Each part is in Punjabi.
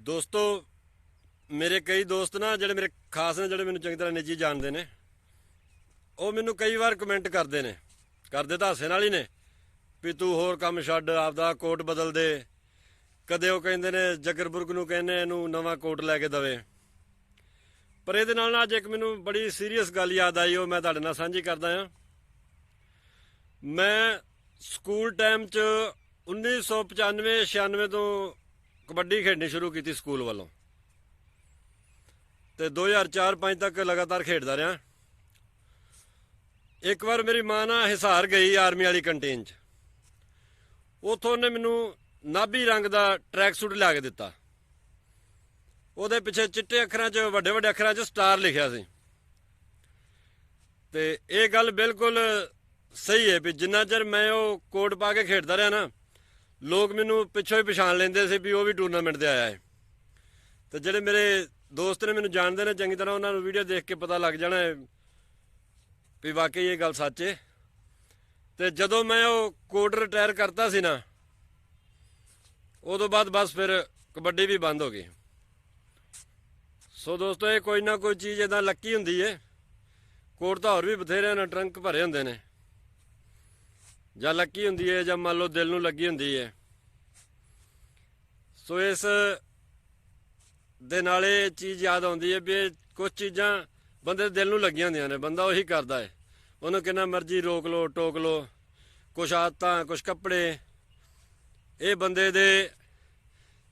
ਦੋਸਤੋ, ਮੇਰੇ ਕਈ ਦੋਸਤ ਨਾ, ਜਿਹੜੇ ਮੇਰੇ ਖਾਸ ਨੇ, ਜਿਹੜੇ ਮੈਨੂੰ ਚੰਗੀ ਤਰ੍ਹਾਂ ਨਿੱਜੀ ਜਾਣਦੇ ਨੇ, ਉਹ ਮੈਨੂੰ ਕਈ ਵਾਰ ਕਮੈਂਟ ਕਰਦੇ ਨੇ, ਕਰਦੇ ਤਾਂ ਹਾਸੇ ਨਾਲ ਹੀ ਨੇ, ਵੀ ਤੂੰ ਹੋਰ ਕੰਮ ਛੱਡ, ਆਪਦਾ ਕੋਟ ਬਦਲ ਦੇ। ਕਦੇ ਉਹ ਕਹਿੰਦੇ ਨੇ ਜਗਰਬੁਰਗ ਨੂੰ ਕਹਿੰਦੇ, ਇਹਨੂੰ ਨਵਾਂ ਕੋਟ ਲੈ ਕੇ ਦਵੇ। ਪਰ ਇਹਦੇ ਨਾਲ ਨਾ ਅੱਜ ਇੱਕ ਮੈਨੂੰ ਬੜੀ ਸੀਰੀਅਸ ਗੱਲ ਯਾਦ ਆਈ, ਉਹ ਮੈਂ ਤੁਹਾਡੇ ਨਾਲ ਸਾਂਝੀ ਕਰਦਾ ਹਾਂ। ਮੈਂ ਸਕੂਲ ਟਾਈਮ 'ਚ 1995 96 ਤੋਂ ਕਬੱਡੀ ਖੇਡਣੀ ਸ਼ੁਰੂ ਕੀਤੀ ਸਕੂਲ ਵੱਲੋਂ। ਤੇ 2004-5 ਤੱਕ ਲਗਾਤਾਰ ਖੇਡਦਾ ਰਿਹਾ। ਇੱਕ ਵਾਰ ਮੇਰੀ ਮਾਂ ਨਾ ਹਿਸਾਰ ਗਈ ਆਰਮੀ ਵਾਲੀ ਕੰਟੀਨ 'ਚ। ਉਥੋਂ ਉਹਨੇ ਮੈਨੂੰ ਨਾਭੀ ਰੰਗ ਦਾ ਟਰੈਕ ਸੂਟ ਲਿਆ ਕੇ ਦਿੱਤਾ। ਉਹਦੇ ਪਿੱਛੇ ਚਿੱਟੇ ਅੱਖਰਾਂ 'ਚ, ਵੱਡੇ ਵੱਡੇ ਅੱਖਰਾਂ 'ਚ ਸਟਾਰ ਲਿਖਿਆ ਸੀ। ਤੇ ਇਹ ਗੱਲ ਬਿਲਕੁਲ ਸਹੀ ਹੈ ਵੀ ਜਿੰਨਾ ਚਿਰ ਮੈਂ ਉਹ ਕੋਟ ਪਾ ਕੇ ਖੇਡਦਾ ਰਿਹਾ ਨਾ ਲੋਕ ਮੈਨੂੰ ਪਿੱਛੋਂ ਹੀ ਪਛਾਣ ਲੈਂਦੇ ਸੀ ਵੀ ਉਹ ਵੀ ਟੂਰਨਾਮੈਂਟ ਤੇ ਆਇਆ ਹੈ। ਤੇ ਜਿਹੜੇ ਮੇਰੇ ਦੋਸਤ ਨੇ ਮੈਨੂੰ ਜਾਣਦੇ ਨੇ, ਚੰਗੀ ਤਰ੍ਹਾਂ ਉਹਨਾਂ ਨੂੰ ਵੀਡੀਓ ਦੇਖ ਕੇ ਪਤਾ ਲੱਗ ਜਾਣਾ ਹੈ ਵੀ ਵਾਕਈ ਇਹ ਗੱਲ ਸੱਚ ਹੈ। ਤੇ ਜਦੋਂ ਮੈਂ ਉਹ ਕੋਟ ਰਿਟਾਇਰ ਕਰਤਾ ਸੀ ਨਾ, ਉਦੋਂ ਬਾਅਦ ਬਸ ਫਿਰ ਕਬੱਡੀ ਵੀ ਬੰਦ ਹੋ ਗਈ। ਸੋ ਦੋਸਤੋ, ਇਹ ਕੋਈ ਨਾ ਕੋਈ ਚੀਜ਼ ਇਦਾਂ ਲੱਕੀ ਹੁੰਦੀ ਏ ਕੋਟ ਤਾਂ ਹੋਰ ਵੀ ਬਥੇਰੇ ਨੇ ਟਰੰਕ ਭਰੇ ਹੁੰਦੇ ਨੇ। ਜਾਂ ਲੱਕੀ ਹੁੰਦੀ ਹੈ ਜਾਂ ਮੰਨ ਲਓ ਦਿਲ ਨੂੰ ਲੱਗੀ ਹੁੰਦੀ ਹੈ ਸੋ ਇਸ ਦੇ ਨਾਲ ਇਹ ਚੀਜ਼ ਯਾਦ ਆਉਂਦੀ ਹੈ ਵੀ ਕੁਝ ਚੀਜ਼ਾਂ ਬੰਦੇ ਦੇ ਦਿਲ ਨੂੰ ਲੱਗੀਆਂ ਹੁੰਦੀਆਂ ਨੇ, ਬੰਦਾ ਉਹੀ ਕਰਦਾ ਹੈ ਉਹਨੂੰ ਕਿੰਨਾ ਮਰਜ਼ੀ ਰੋਕ ਲੋ ਟੋਕ ਲੋ ਕੁਛ ਆਦਤਾਂ, ਕੁਛ ਕੱਪੜੇ। ਇਹ ਬੰਦੇ ਦੇ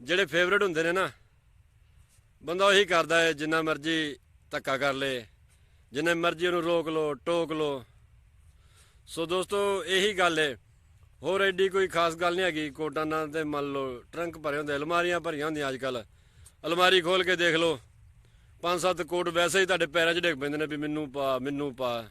ਜਿਹੜੇ ਫੇਵਰਟ ਹੁੰਦੇ ਨੇ ਨਾ, ਬੰਦਾ ਉਹੀ ਕਰਦਾ ਹੈ ਜਿੰਨਾ ਮਰਜ਼ੀ ਧੱਕਾ ਕਰ ਲੇ, ਜਿੰਨੇ ਮਰਜ਼ੀ ਉਹਨੂੰ ਰੋਕ ਲੋ ਟੋਕ ਲੋ ਸੋ ਦੋਸਤੋ, ਇਹੀ ਗੱਲ ਹੈ ਹੋਰ ਐਡੀ ਕੋਈ ਖਾਸ ਗੱਲ ਨਹੀਂ ਹੈਗੀ। ਕੋਟਾਂ ਨਾਲ ਤੇ ਮੰਨ ਲਓ, ਟਰੰਕ ਭਰੇ ਹੁੰਦੇ, ਅਲਮਾਰੀਆਂ ਭਰੀਆਂ ਹੁੰਦੀਆਂ ਅੱਜ ਕੱਲ ਅਲਮਾਰੀ ਖੋਲ ਕੇ ਦੇਖ ਲਓ। ਪੰਜ ਸੱਤ ਕੋਟ ਵੈਸੇ ਹੀ ਤੁਹਾਡੇ ਪੈਰਾਂ 'ਚ ਡਿੱਗ ਪੈਂਦੇ ਨੇ ਵੀ ਮੈਨੂੰ ਪਾ ਮੈਨੂੰ ਪਾ।